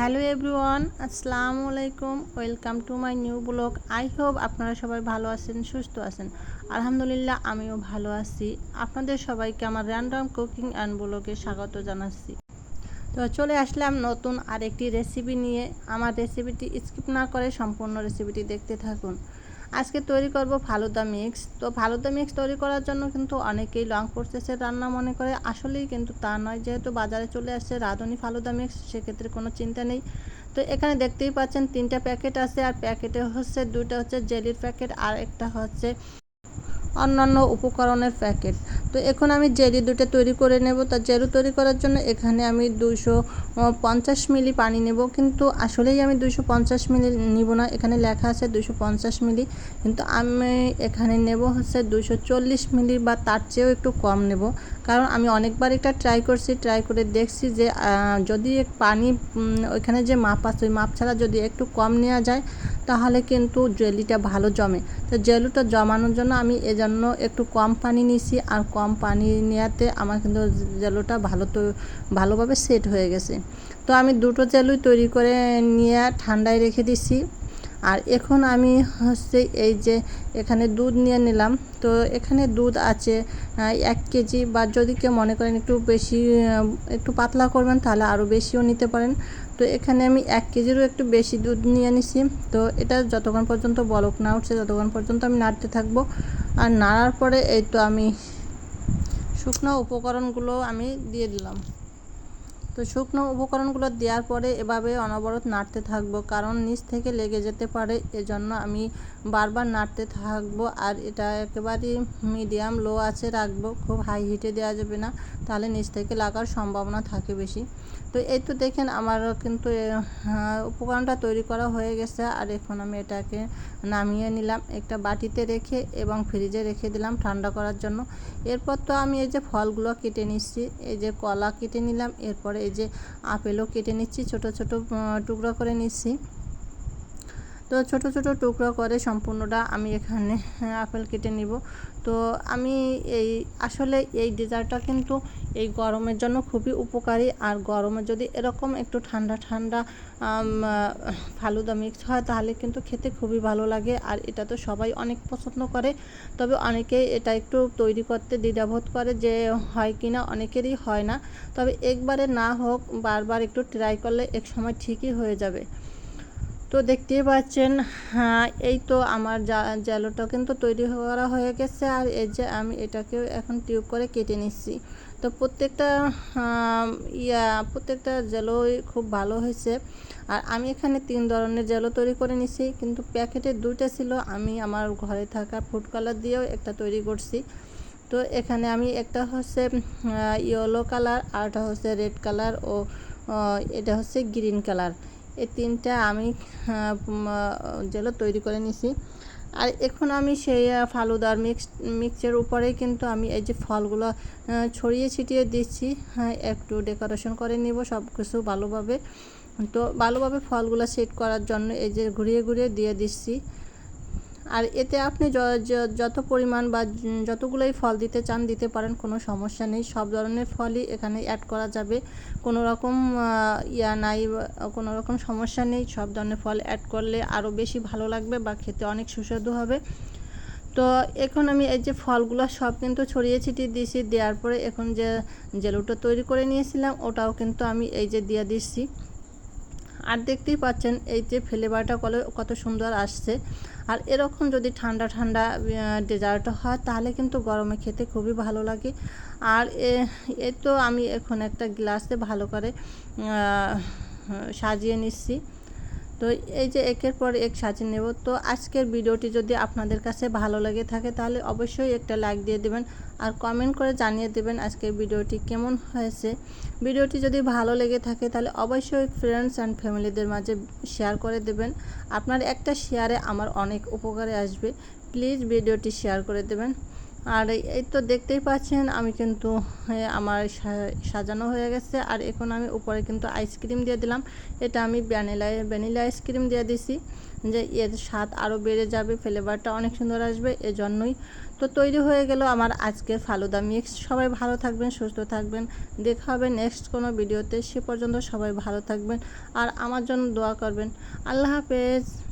Hello everyone, আসসালামু আলাইকুম, welcome to my new blog. I hope আপনারা সবাই ভালো আছেন, সুস্থ আছেন। আলহামদুলিল্লাহ, আমিও ভালো আছি। আপনাদের সবাইকে আমার র্যান্ডম কুকিং অ্যান্ড ব্লগে স্বাগত জানাচ্ছি। তো চলে আসলাম নতুন আরেকটি রেসিপি নিয়ে। আমার রেসিপিটি স্কিপ না করে সম্পূর্ণ রেসিপিটি দেখতে থাকুন। আজকে তৈরি করব ফালুদা মিক্স। তো ফালুদা মিক্স তৈরি করার জন্য কিন্তু অনেকেই লং প্রসেসের রান্না মনে করে। আসলেই কিন্তু তা নয়, যেহেতু বাজারে চলে আসছে রাঁধুনি ফালুদা মিক্স, সেক্ষেত্রে কোনো চিন্তা নেই। তো এখানে দেখতেই পাচ্ছেন তিনটা প্যাকেট আছে, আর প্যাকেটে হচ্ছে দুইটা হচ্ছে জেলির প্যাকেট, আর একটা হচ্ছে অন্যান্য উপকরণের প্যাকেট। তো এখন আমি জেলি দুটো তৈরি করে নেব। তা জেলু তৈরি করার জন্য এখানে আমি দুশো পঞ্চাশ মিলি পানি নেব। কিন্তু আসলেই আমি দুশো পঞ্চাশ মিলি নিব না। এখানে লেখা আছে দুশো পঞ্চাশ মিলি। কিন্তু আমি এখানে নেব হচ্ছে দুশো চল্লিশ মিলি বা তার চেয়েও একটু কম নেব। কারণ আমি অনেকবার এটা ট্রাই করছি, ট্রাই করে দেখছি যে যদি পানি ওইখানে যে মাপ আছে, ওই মাপ ছাড়া যদি একটু কম নেওয়া যায় তাহলে কিন্তু জেলিটা ভালো জমে। তো জেলুটা জমানোর জন্য আমি এজন্য একটু কম পানি নিছি আর কম পানি নেওয়াতে আমার কিন্তু জেলুটা ভালো তো, ভালোভাবে সেট হয়ে গেছে। তো আমি দুটো জেলুই তৈরি করে নিয়ে ঠান্ডায় রেখে দিছি। আর এখন আমি হচ্ছে এই যে এখানে দুধ নিয়ে নিলাম। তো এখানে দুধ আছে এক কেজি বা যদি কেউ মনে করেন একটু বেশি একটু পাতলা করবেন তাহলে আরও বেশিও নিতে পারেন। তো এখানে আমি এক কেজিরও একটু বেশি দুধ নিয়ে নিছি। তো এটা যতক্ষণ পর্যন্ত বলক না উঠছে ততক্ষণ পর্যন্ত আমি নাড়তে থাকব। আর নাড়ার পরে এই তো আমি শুকনো উপকরণগুলো আমি দিয়ে দিলাম। তো শুকনো উপকরণগুলো দেওয়ার পরে এভাবে অনবরত নাড়তে থাকব, কারণ নিচ থেকে লেগে যেতে পারে। এজন্য আমি বারবার নাড়তে থাকব আর এটা একেবারেই মিডিয়াম লো আছে রাখব, খুব হাই হিটে দেওয়া যাবে না, তাহলে নিচ থেকে লাগার সম্ভাবনা থাকে বেশি। তো এই তো দেখেন আমার কিন্তু উপকরণটা তৈরি করা হয়ে গেছে আর এখন আমি এটাকে নামিয়ে নিলাম একটা বাটিতে রেখে এবং ফ্রিজে রেখে দিলাম ঠান্ডা করার জন্য। এরপর তো আমি এই যে ফলগুলো কেটে নিচ্ছি, এই যে কলা কেটে নিলাম, এরপরে যে আপেলও কেটে নিচ্ছি ছোট ছোট টুকরো করে নিচ্ছি। তো ছোট ছোট টুকরো করে সম্পূর্ণটা আমি এখানে আপেল কেটে নিব। তো আমি এই, আসলে এই ডেজার্টটা কিন্তু এই গরমের জন্য খুবই উপকারী। আর গরমে যদি এরকম একটু ঠান্ডা ঠান্ডা ফালুদা মিক্স হয়, তাহলে কিন্তু খেতে খুবই ভালো লাগে। আর এটা তো সবাই অনেক পছন্দ করে। তবে অনেকেই এটা একটু তৈরি করতে দ্বিধাবোধ করে যে হয় কি না, অনেকেরই হয় না। তবে একবারে না হোক, বারবার একটু ট্রাই করলে এক সময় ঠিকই হয়ে যাবে। তো দেখতেই পাচ্ছেন হ্যাঁ এই তো আমার জ্যালোটা কিন্তু তৈরি করা হয়ে গেছে আর এই যে আমি এটাকেও এখন টিউব করে কেটে নিচ্ছি। তো প্রত্যেকটা ইয়া, প্রত্যেকটা জেলোই খুব ভালো হয়েছে। আর আমি এখানে তিন ধরনের জেলো তৈরি করে নিছি, কিন্তু প্যাকেটে দুইটা ছিল। আমি আমার ঘরে থাকা ফুড কালার দিয়েও একটা তৈরি করছি। তো এখানে আমি একটা হচ্ছে ইয়েলো কালার আরটা হচ্ছে রেড কালার ও, এটা হচ্ছে গ্রিন কালার। এই তিনটা আমি যেগুলো তৈরি করে নিছি। আর এখন আমি সেই ফালুদার মিক্স মিক্সের উপরেই কিন্তু আমি এই যে ফলগুলো ছড়িয়ে ছিটিয়ে দিচ্ছি। হ্যাঁ একটু ডেকোরেশন করে নিব সব কিছু ভালোভাবে। তো ভালোভাবে ফলগুলো সেট করার জন্য এই যে ঘুরিয়ে ঘুরিয়ে দিয়ে দিচ্ছি। আর এতে আপনি যত পরিমাণ বা যতগুলোই ফল দিতে চান দিতে পারেন, কোনো সমস্যা নেই। সব ধরনের ফলই এখানে অ্যাড করা যাবে। কোনো রকম ইয়া নাই, কোনো রকম সমস্যা নেই। সব ধরনের ফল অ্যাড করলে আরও বেশি ভালো লাগবে বা খেতে অনেক সুস্বাদু হবে। তো এখন আমি এই যে ফলগুলো সব কিন্তু ছড়িয়ে ছিটিয়ে দিয়েছি, দেওয়ার পরে এখন যে জেলুটা তৈরি করে নিয়েছিলাম, ওটাও কিন্তু আমি এই যে দিয়ে দিচ্ছি। আর দেখতেই পাচ্ছেন এই যে ফ্লেভারটা কত সুন্দর আসছে। আর এরকম যদি ঠান্ডা ঠান্ডা ডেজার্ট হয়, তাহলে কিন্তু গরমে খেতে খুবই ভালো লাগে। আর এ তো আমি এখন একটা গ্লাসে ভালো করে সাজিয়ে নিচ্ছি। তো এই যে একের পর এক সাজিয়ে নেব। তো আজকের ভিডিওটি যদি আপনাদের কাছে ভালো লেগে থাকে তাহলে অবশ্যই একটা লাইক দিয়ে দেবেন আর কমেন্ট করে জানিয়ে দেবেন আজকের ভিডিওটি কেমন হয়েছে। ভিডিওটি যদি ভালো লেগে থাকে তাহলে অবশ্যই ফ্রেন্ডস অ্যান্ড ফ্যামিলিদের মাঝে শেয়ার করে দেবেন। আপনার একটা শেয়ারে আমার অনেক উপকারে আসবে। প্লিজ ভিডিওটি শেয়ার করে দেবেন। আর এই- তো দেখতেই পাচ্ছেন, আমি কিন্তু আমার সাজানো হয়ে গেছে। আর এখন আমি উপরে কিন্তু আইসক্রিম দিয়ে দিলাম। এটা আমি ভ্যানিলা ভ্যানিলা আইসক্রিম দিয়ে দিছি যে এর স্বাদ আরও বেড়ে যাবে ফ্লেভারটা অনেক সুন্দর আসবে এজন্যই। তো তৈরি হয়ে গেল আমার আজকের ফালুদা মিক্স সবাই ভালো থাকবেন, সুস্থ থাকবেন। দেখা হবে নেক্সট কোনো ভিডিওতে সে পর্যন্ত সবাই ভালো থাকবেন। আর আমার জন্য দোয়া করবেন। আল্লাহ হাফেজ।